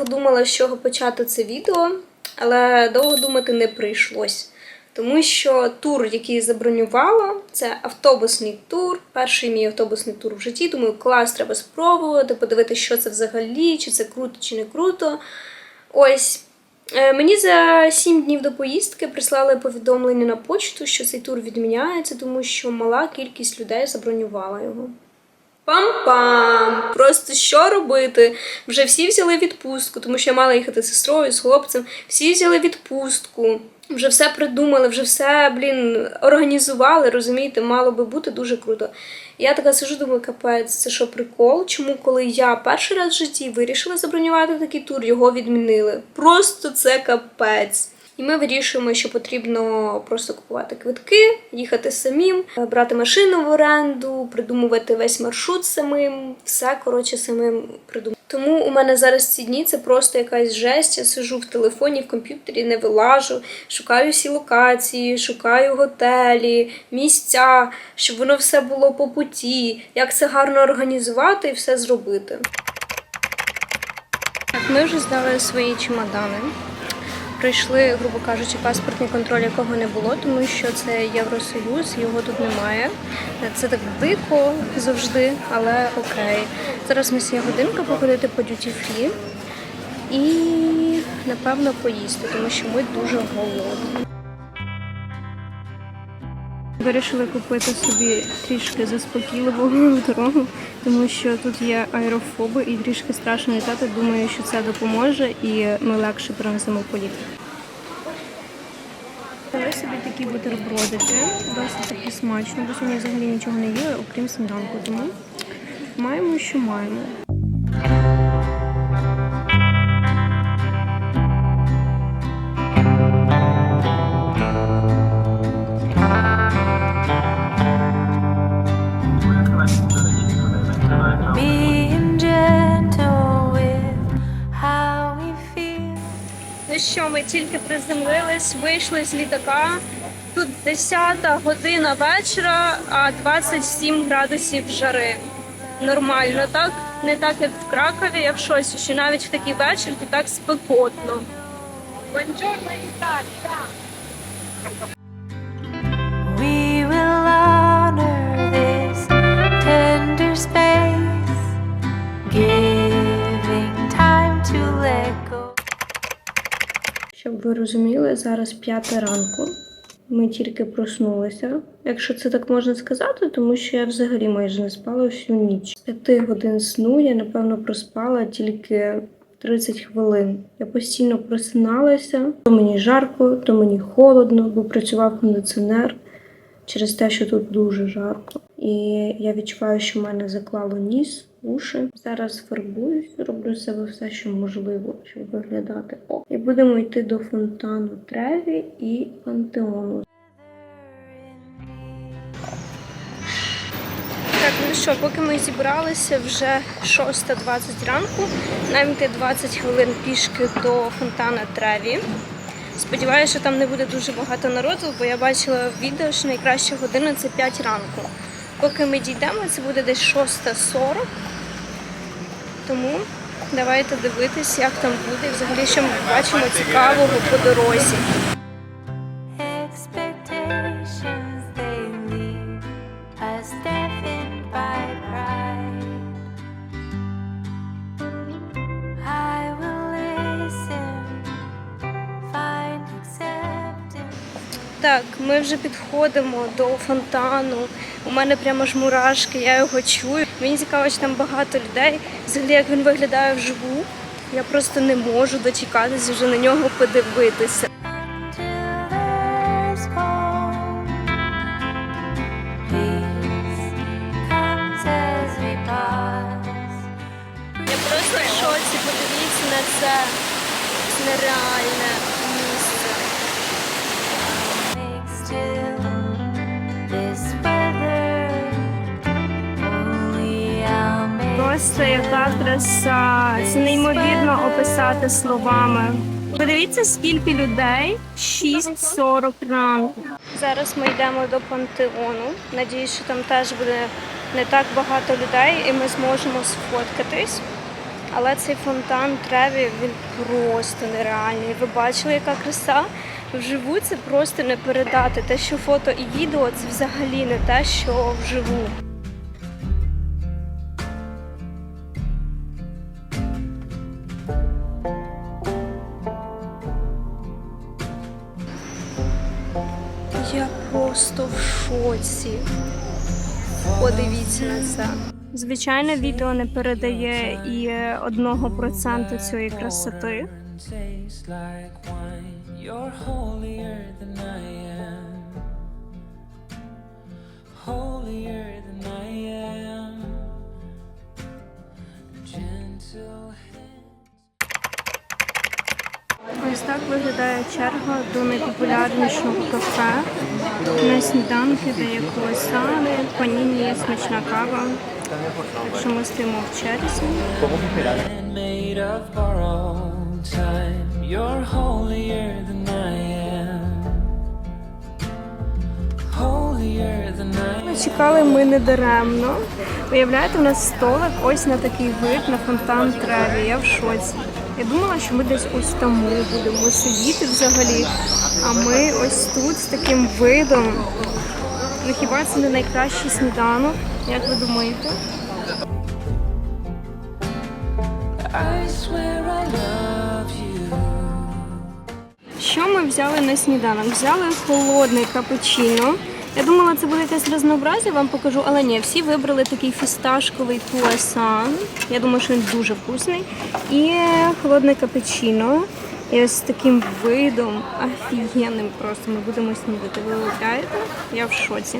Довго думала, з чого почати це відео, але довго думати не прийшлось. Тому що тур, який забронювала, це автобусний тур. Перший мій автобусний тур в житті. Думаю, клас, треба спробувати, подивитися, що це взагалі, чи це круто, чи не круто. Ось. Е, Мені за 7 днів до поїздки прислали повідомлення на почту, що цей тур відміняється, тому що мала кількість людей забронювала його. Пам-пам! Просто що робити? Вже всі взяли відпустку, тому що я мала їхати з сестрою, з хлопцем. Всі взяли відпустку, вже все придумали, вже все, блін, організували, розумієте, мало би бути дуже круто. Я така сижу, думаю, капець, це що прикол? Чому, коли я перший раз в житті вирішила забронювати такий тур, його відмінили? Просто це капець. І ми вирішуємо, що потрібно просто купувати квитки, їхати самим, брати машину в оренду, придумувати весь маршрут самим, все коротше самим придумати. Тому у мене зараз ці дні це просто якась жесть. Я сижу в телефоні, в комп'ютері, не вилажу, шукаю всі локації, шукаю готелі, місця, щоб воно все було по путі, як це гарно організувати і все зробити. Ми вже здали свої чемодани. Пройшли, грубо кажучи, паспортний контроль, якого не було, тому що це Євросоюз, його тут немає. Це так дико завжди, але окей. Зараз у нас годинка походити по дюті фрі і напевно поїсти, тому що ми дуже голодні. Вирішили купити собі трішки заспокійливого дорогу, тому що тут є аерофоби і трішки страшно літати. Думаю, що це допоможе і ми легше перенесемо політ. Взяли собі такі бутербродики, досить таки смачно, бо сьогодні взагалі нічого не їли, окрім сніданку. Тому маємо, що маємо. Що, ми тільки приземлились, вийшли з літака. Тут 10 година вечора, а 27 градусів жари. Нормально, так? Не так, як в Кракові, як шоці, що навіть в такий вечір то так спекотно. We Щоб ви розуміли, зараз п'ята ранку. Ми тільки проснулися, якщо це так можна сказати, тому що я взагалі майже не спала всю ніч. З п'яти годин сну я, напевно, проспала тільки 30 хвилин. Я постійно просиналася, то мені жарко, то мені холодно, бо працював кондиціонер через те, що тут дуже жарко. І я відчуваю, що в мене заклало ніс, уші. Зараз фарбуюсь, роблю себе все, що можливо, щоб виглядати. О. І будемо йти до фонтану Треві і пантеону. Так, ну що, поки ми зібралися вже 6.20 ранку, нам йти 20 хвилин пішки до фонтана Треві. Сподіваюся, що там не буде дуже багато народу, бо я бачила відео, що найкраща година це 5 ранку. Поки ми дійдемо, це буде десь 6.40. Тому давайте дивитись, як там буде, взагалі, що ми бачимо цікавого по дорозі. Так, ми вже підходимо до фонтану. У мене прямо ж мурашки, я його чую. Мені цікаво, що там багато людей. Взагалі, як він виглядає вживу. Я просто не можу дочекатися вже на нього подивитися. Я просто в шоці, подивіться на це. Це нереальне Просто яка краса. Це неймовірно описати словами. Подивіться, скільки людей. 6.40 ранку. Зараз ми йдемо до пантеону. Надіюсь, що там теж буде не так багато людей, і ми зможемо сфоткатись. Але цей фонтан Треві він просто нереальний. Ви бачили, яка краса? Вживу це просто не передати. Те, що фото і відео, це взагалі не те, що вживу. В. Подивіться на це. Звичайно, відео не передає і одного проценту цієї красоти. Holier than I am. Gentle Ось так виглядає черга до найпопулярнішого кафе. На сніданки, де є паніні є смачна кава. Так що ми стоїмо в черзі. Чекали ми не даремно. Виявляєте, у нас столик ось на такий вид на фонтан Треві. Я в шоці. Я думала, що ми десь ось тому будемо сидіти взагалі. А ми ось тут з таким видом. Ну хіба це не найкращий сніданок? Як ви думаєте? Що ми взяли на сніданок? Взяли холодний капучино. Я думала, це буде якесь разнообразі, вам покажу, але ні, всі вибрали такий фісташковий туасан. Я думаю, що він дуже вкусний. І холодне капучино. І ось з таким видом офігенним просто ми будемо снідати. Ви уявляєте? Я в шоці.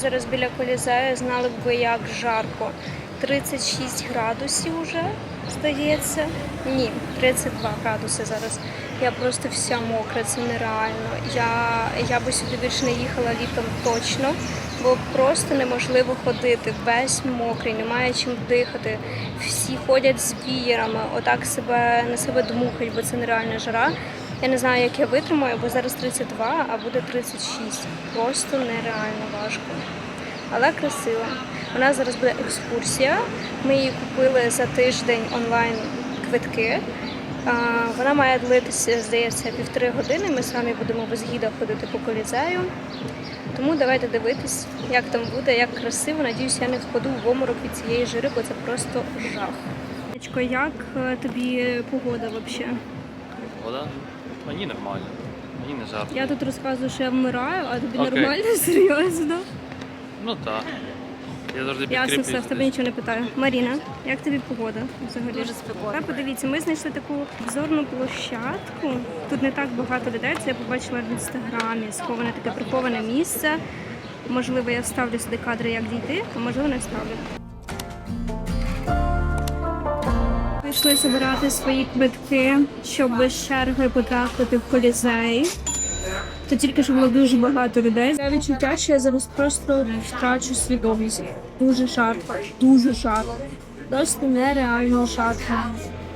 Зараз біля колізею, знали б ви, як жарко. 36 градусів уже, здається. Ні, 32 градуси зараз. Я просто вся мокра, це нереально. Я, я би сюди більше не їхала літом точно, бо просто неможливо ходити. Весь мокрий, немає чим дихати. Всі ходять з вієрами, отак себе на себе дмухають, бо це нереальна жара. Я не знаю, як я витримаю, бо зараз 32, а буде 36. Просто нереально важко. Але красиво. У нас зараз буде екскурсія. Ми її купили за тиждень онлайн квитки. Вона має длитися, здається, півтори години. Ми самі будемо без гіда ходити по колізею. Тому давайте дивитись, як там буде, як красиво. Надіюсь, я не впаду в оморок від цієї жири, бо це просто жах. Як е, тобі погода взагалі? Вода? Мені нормально. Мені не жарко. Я тут розказую, що я вмираю, а тобі Окей. нормально, серйозно. Ну так. Я завжди Ясно, все, в тебе десь. нічого не питаю. Маріна, як тобі погода взагалі? Дуже спекотно. Подивіться, ми знайшли таку обзорну площадку. Тут не так багато людей. Це я побачила в інстаграмі. Сховане таке приховане місце. Можливо, я вставлю сюди кадри, як дійти, а можливо, не вставлю. Пішли забирати свої квитки, щоб без черги потрапити в колізей. То тільки що було дуже багато людей. Це відчуття, що я зараз просто втрачу свідомість. Дуже жарко, дуже жарко. Просто нереально жарко.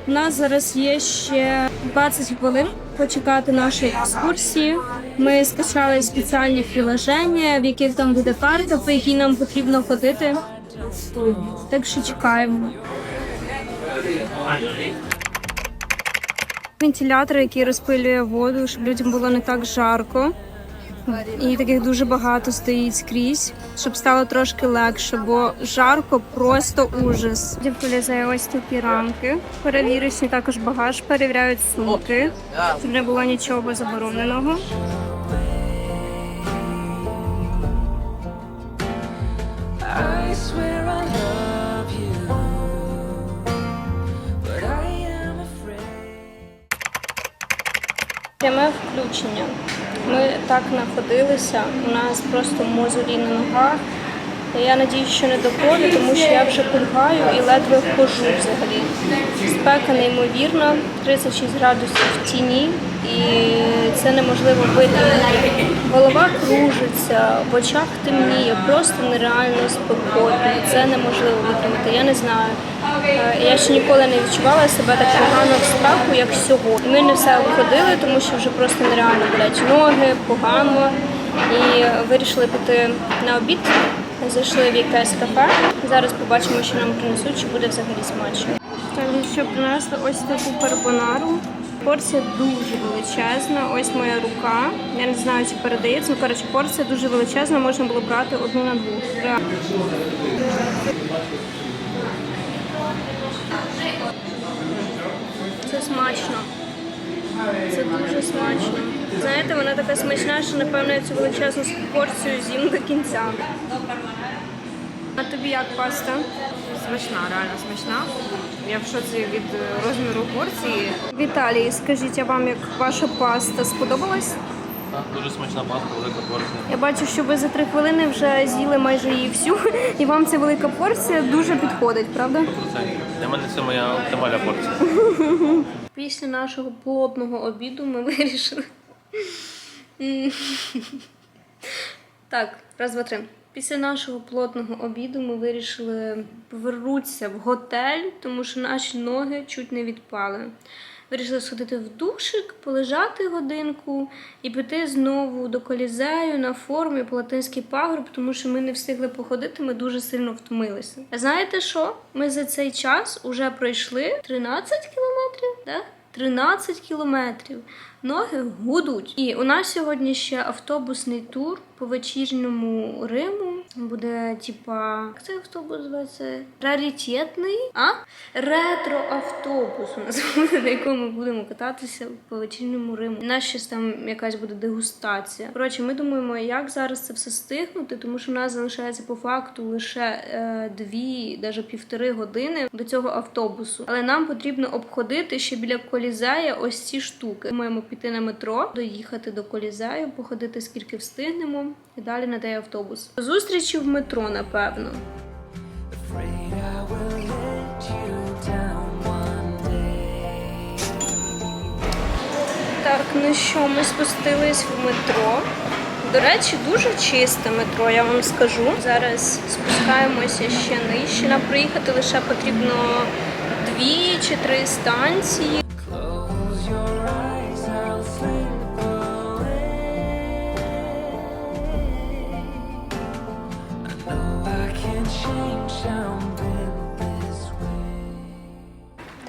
У нас зараз є ще 20 хвилин почекати нашої екскурсії. Ми скачали спеціальні приложення, в яких там буде карта, по якій нам потрібно ходити. Так що чекаємо. Вентилятор, який розпилює воду, щоб людям було не так жарко. І таких дуже багато стоїть скрізь, щоб стало трошки легше, бо жарко просто ужас. Дівколізає ось такі рамки. Перевірочні також багаж, перевіряють сумки, щоб не було нічого забороненого. Пряме. Ми так находилися, у нас просто мозолі на ногах. Я надію, що не до крові, тому що я вже кульгаю і ледве хожу взагалі. Спека неймовірна, 36 градусів в тіні. і це неможливо витримати. Голова кружиться, в очах темніє, просто нереально спекотно. Це неможливо витримати. Я не знаю. Е, Я ще ніколи не відчувала себе так погано в страху, як сьогодні. Ми не все обходили, тому що вже просто нереально болять ноги, погано. І вирішили піти на обід. Зайшли в якесь кафе. Зараз побачимо, що нам принесуть, чи буде взагалі смачно. Так, ну що принесли ось таку карбонару. Порція дуже величезна. Ось моя рука. Я не знаю, чи передається. Ну, коротше, порція дуже величезна, можна було брати одну на двох. Це смачно. Це дуже смачно. Знаєте, вона така смачна, що напевно я цю величезну порцію з'їм до кінця. А тобі як паста? Смачна, реально смачна. Я в шоці від е, розміру порції. Віталій, скажіть, а вам як ваша паста сподобалась? Так, дуже смачна паста, велика порція. Я бачу, що ви за три хвилини вже з'їли майже її всю, і вам ця велика порція дуже підходить, правда? 100%. Для мене це моя оптимальна порція. Після нашого плотного обіду ми вирішили. Так, раз, два, три. Після нашого плотного обіду ми вирішили повернутися в готель, тому що наші ноги чуть не відпали. Вирішили сходити в душик, полежати годинку і піти знову до колізею на форумі Палатинський пагорб, тому що ми не встигли походити, ми дуже сильно втомилися. А знаєте що? Ми за цей час уже пройшли 13 кілометрів, да? 13 кілометрів. Ноги гудуть. І у нас сьогодні ще автобусний тур по вечірньому Риму. Буде, типа, як цей автобус називається? Раритетний, а? Ретро-автобус у нас буде, на якому ми будемо кататися по вечірньому Риму. У нас щось там якась буде дегустація. Коротше, ми думаємо, як зараз це все стигнути, тому що у нас залишається по факту лише е, дві, навіть півтори години до цього автобусу. Але нам потрібно обходити ще біля колізея ось ці штуки. Маємо піти на метро, доїхати до колізею, походити скільки встигнемо, і далі на той автобус. До зустрічі в метро, напевно. Так, ну що, ми спустились в метро. До речі, дуже чисте метро, я вам скажу. Зараз спускаємося ще нижче. Нам проїхати лише потрібно дві чи три станції.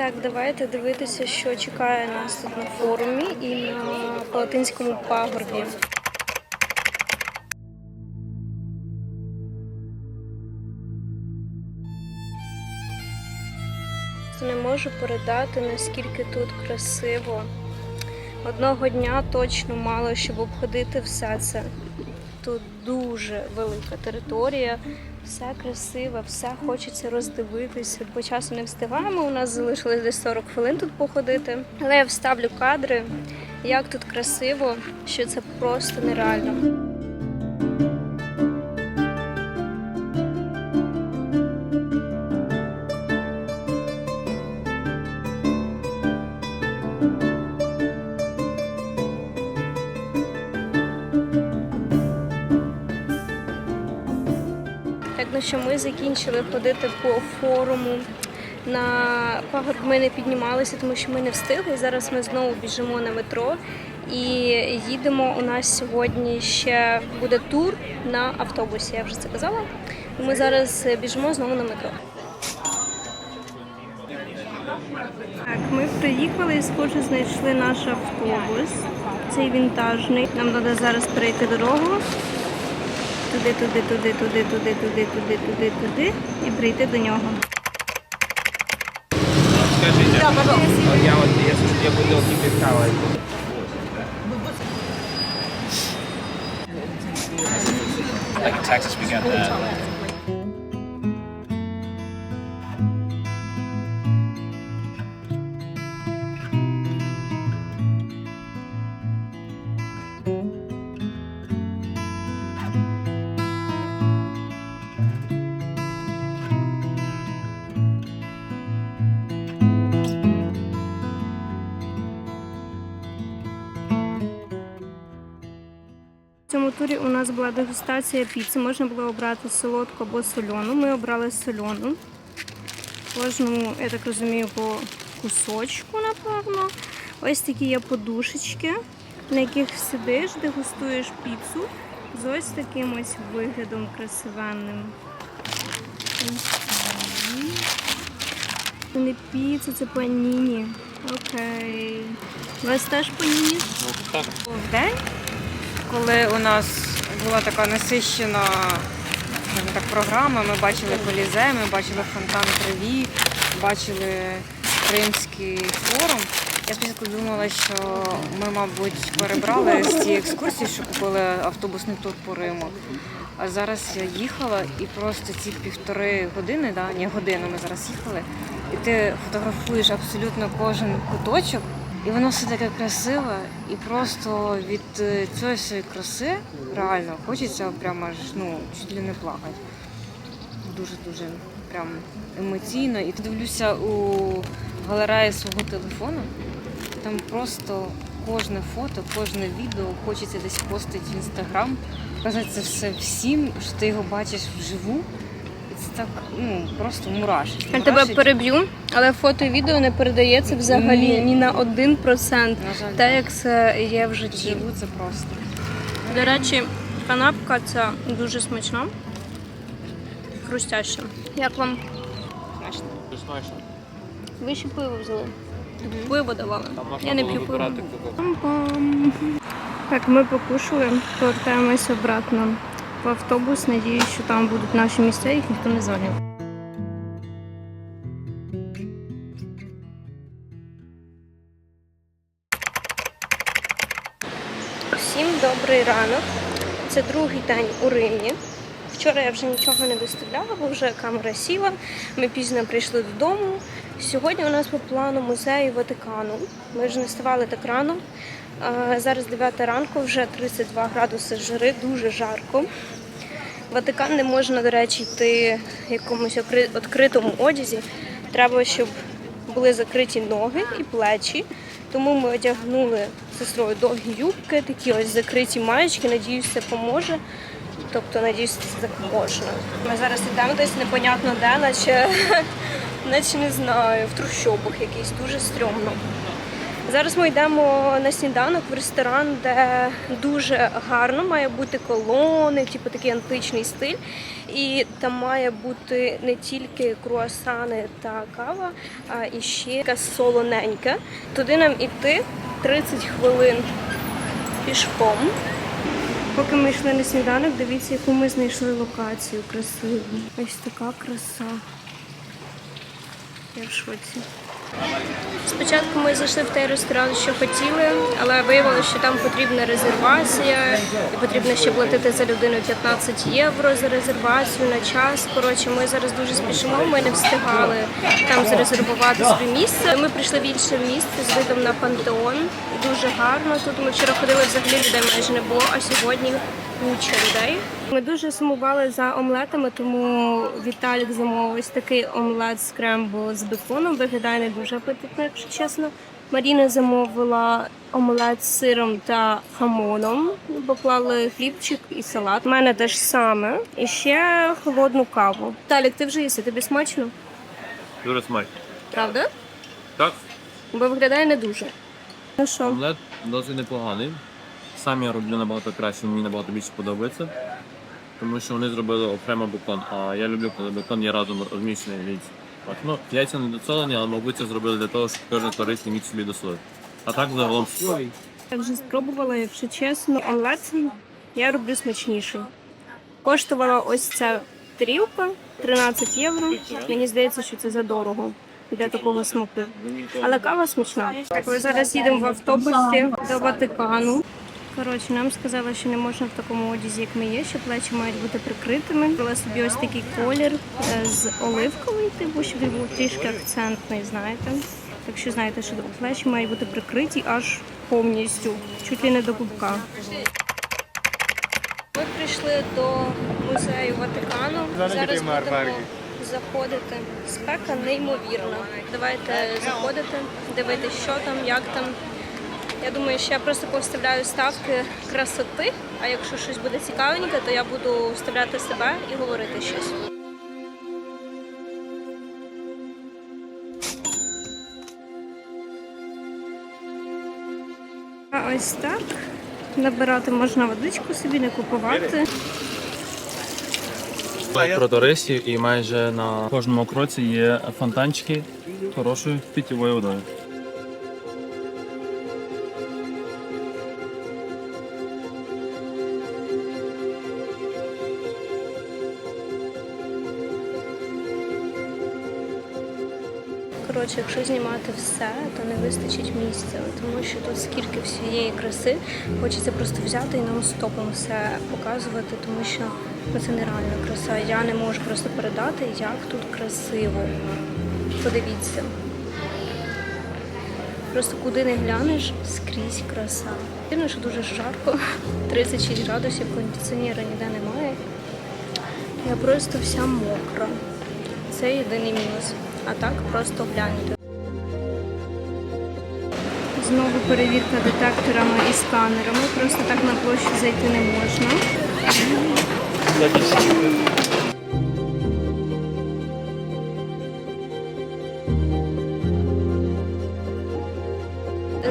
Так, давайте дивитися, що чекає нас тут на форумі і на Палатинському пагорбі. Не можу передати, наскільки тут красиво. Одного дня точно мало, щоб обходити все це. Тут дуже велика територія, все красиве, все хочеться роздивитися. По часу не встигаємо. У нас залишилось десь 40 хвилин тут походити. Але я вставлю кадри, як тут красиво, що це просто нереально. Закінчили ходити по форуму. На пагорб ми не піднімалися, тому що ми не встигли. Зараз ми знову біжимо на метро і їдемо. У нас сьогодні ще буде тур на автобусі. Я вже це казала. Ми зараз біжимо знову на метро. Так, ми приїхали і схоже знайшли наш автобус. Цей вінтажний. Нам треба зараз перейти дорогу. Туди, туди, туди, туди, туди, туди, туди, туди, туди і прийти до нього. Скажите, я вот если две бутылки пивка возьму. Like in Texas, we got that. Турі у нас була дегустація піци. Можна було обрати солодку або сольону. Ми обрали сольону. Кожному, я так розумію, по кусочку, напевно. Ось такі є подушечки, на яких сидиш, дегустуєш піцу з ось таким ось виглядом красивенним. Це не піца, це паніні. Окей. У вас теж паніні? Ну, так. В день, коли у нас була така насищена так, програма, ми бачили Колізе, ми бачили фонтан Траві, бачили Римський форум. Я спочатку думала, що ми, мабуть, перебрали з цієї екскурсії, що купили автобусний тур по Риму. А зараз я їхала і просто ці півтори години, да, ні, годину ми зараз їхали, і ти фотографуєш абсолютно кожен куточок, і воно все таке красиве, і просто від е, цієї всієї краси реально хочеться прямо аж ну, чуть ли не плакати. Дуже-дуже прям емоційно. І дивлюся у галереї свого телефону. Там просто кожне фото, кожне відео хочеться десь постити в інстаграм, показати це все всім, що ти його бачиш вживу. Це так ну, просто мурашить. Я тебе Мурашить. переб'ю, але фото і відео не передається взагалі Ні. ні на один процент. На жаль, Те, як це є в житті. вживу це просто. До речі, канапка ця дуже смачна, хрустяща. Як вам? Ти знаєш, Ви ще пиво взяли? Пиво давали. там можна Я не було п'ю пиво. вибирати кого. Пам-пам. Так, ми покушали, повертаємося обратно в автобус. Надіюсь, що там будуть наші місця, їх ніхто не зайняв. Всім добрий ранок. Це другий день у Римі. Вчора я вже нічого не виставляла, бо вже камера сіла. Ми пізно прийшли додому. Сьогодні у нас по плану музею Ватикану. Ми ж не вставали так рано. Зараз 9 ранку, вже 32 градуси жари, дуже жарко. В Ватикан не можна, до речі, йти в якомусь відкритому одязі. Треба, щоб були закриті ноги і плечі. Тому ми одягнули сестрою довгі юбки, такі ось закриті маєчки. Надіюсь, це поможе. Тобто, надіюсь, це так можна. Ми зараз йдемо десь непонятно де, наче, наче не знаю, в трущобах якийсь дуже стрьомно. Зараз ми йдемо на сніданок в ресторан, де дуже гарно має бути колони, типу такий античний стиль. І там має бути не тільки круасани та кава, а і ще якась солоненьке. Туди нам іти 30 хвилин пішком. Поки ми йшли на сніданок, дивіться, яку ми знайшли локацію красиву. Ось така краса. Я в шоці. Спочатку ми зайшли в той ресторан, що хотіли, але виявилося, що там потрібна резервація, і потрібно ще платити за людину 15 євро за резервацію на час. Коротше, ми зараз дуже спішимо, ми не встигали там зарезервувати собі місце. Ми прийшли в інше місце з видом на пантеон. Дуже гарно. Тут ми вчора ходили взагалі людей майже не було, а сьогодні куча людей. Ми дуже сумували за омлетами, тому Віталік замовив ось такий омлет з крембл з беконом. Виглядає не дуже апетитно, якщо чесно. Маріна замовила омлет з сиром та хамоном. Поклали хлібчик і салат. У мене те ж саме. І ще холодну каву. Талік, ти вже їси, тобі смачно? Дуже смачно. Правда? Так, Бо виглядає не дуже. Ну що? омлет досить непоганий. Сам я роблю набагато краще, мені набагато більше подобається. Тому що вони зробили окремо бекон, а я люблю, коли бекон є разом розміщений в яйці. Ну, яйця не доцелені, але мабуть це зробили для того, щоб кожен корисний міг собі досолити. А так загалом Я вже спробувала, якщо чесно, омлет я роблю смачніший. Коштувала ось ця тарілка 13 євро. Мені здається, що це задорого для такого смаку. Але кава смачна. Так, ми зараз їдемо в автобусі до Ватикану. Коротше, нам сказали, що не можна в такому одязі, як ми є, що плечі мають бути прикритими. Брала собі ось такий колір е, з оливковий, типу, щоб він був трішки акцентний, знаєте. Так що знаєте, що плечі мають бути прикриті аж повністю, чуть ли не до пупка. Ми прийшли до музею Ватикану. Зараз будемо заходити. Спека неймовірна. Давайте заходити, дивитися, що там, як там. Я думаю, що я просто поставляю ставки красоти, а якщо щось буде цікавеньке, то я буду вставляти себе і говорити щось. А ось так. Набирати можна водичку собі, не купувати. Про туристів і майже на кожному кроці є фонтанчики хорошою питьовою водою. Знімати все, то не вистачить місця, тому що тут скільки всієї краси, хочеться просто взяти і нон-стопом все показувати, тому що ну, це нереальна краса. Я не можу просто передати, як тут красиво. Подивіться. Просто куди не глянеш, скрізь краса. Дивно, що дуже жарко, 36 градусів, кондиціонера ніде немає. Я просто вся мокра. Це єдиний мінус. А так просто гляньте. Знову перевірка детекторами і сканерами. Просто так на площу зайти не можна.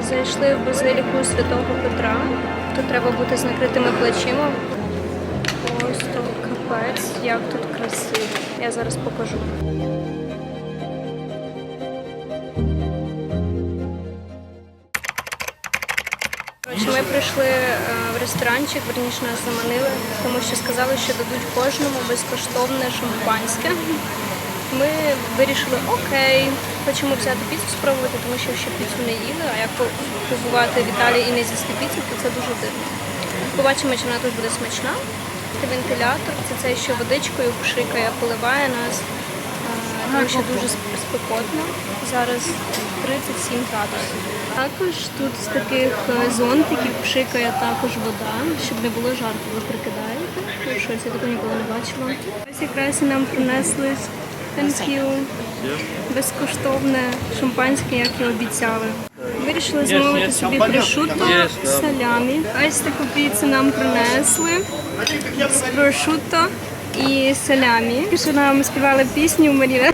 Зайшли в базиліку Святого Петра. Тут треба бути з накритими плечима. Просто капець, як тут красиво. Я зараз покажу. Прийшли е, в ресторанчик, верніше нас заманили, тому що сказали, що дадуть кожному безкоштовне шампанське. Ми вирішили, окей, хочемо взяти піцу спробувати, тому що ще піцу не їли, а як побувати в Італії і не з'їсти піцу, то це дуже дивно. Побачимо, чи вона тут буде смачна. Це вентилятор, це цей, що водичкою пшикає, поливає нас. Е, Тому що дуже спекотно. Зараз 37 градусів. Також тут з таких е, зонтиків пшикає також вода, щоб не було жарко, ви прикидаєте. Ну я такого ніколи не бачила. Ось якраз і нам принесли thank you, безкоштовне шампанське, як і обіцяли. Вирішили замовити собі прошутто салямі. Ось таку піцу нам принесли з прошутто і салямі. Що нам співали пісню Маріна.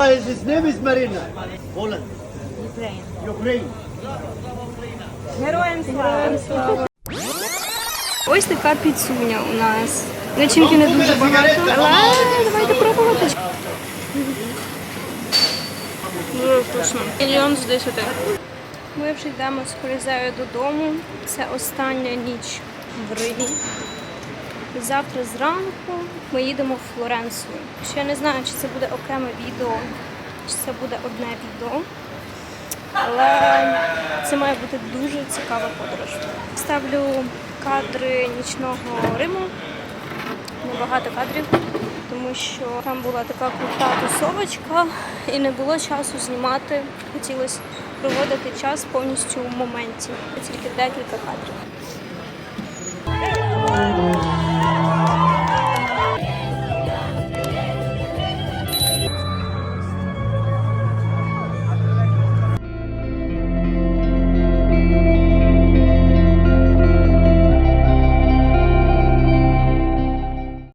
His name is Marina. Poland. Ukraine. Ukraine. Ось така піцуня у нас. Начинки не дуже багато, але давайте пробувати. Дуже вкусно. Мільйон з десяти. Ми вже йдемо з Колізею додому. Це остання ніч в Римі. Завтра зранку ми їдемо в Флоренцію. Ще не знаю, чи це буде окреме відео, чи це буде одне відео. Але це має бути дуже цікава подорож. Ставлю кадри нічного Риму. Небагато кадрів, тому що там була така крута тусовочка і не було часу знімати. Хотілося проводити час повністю в моменті. Тільки декілька кадрів.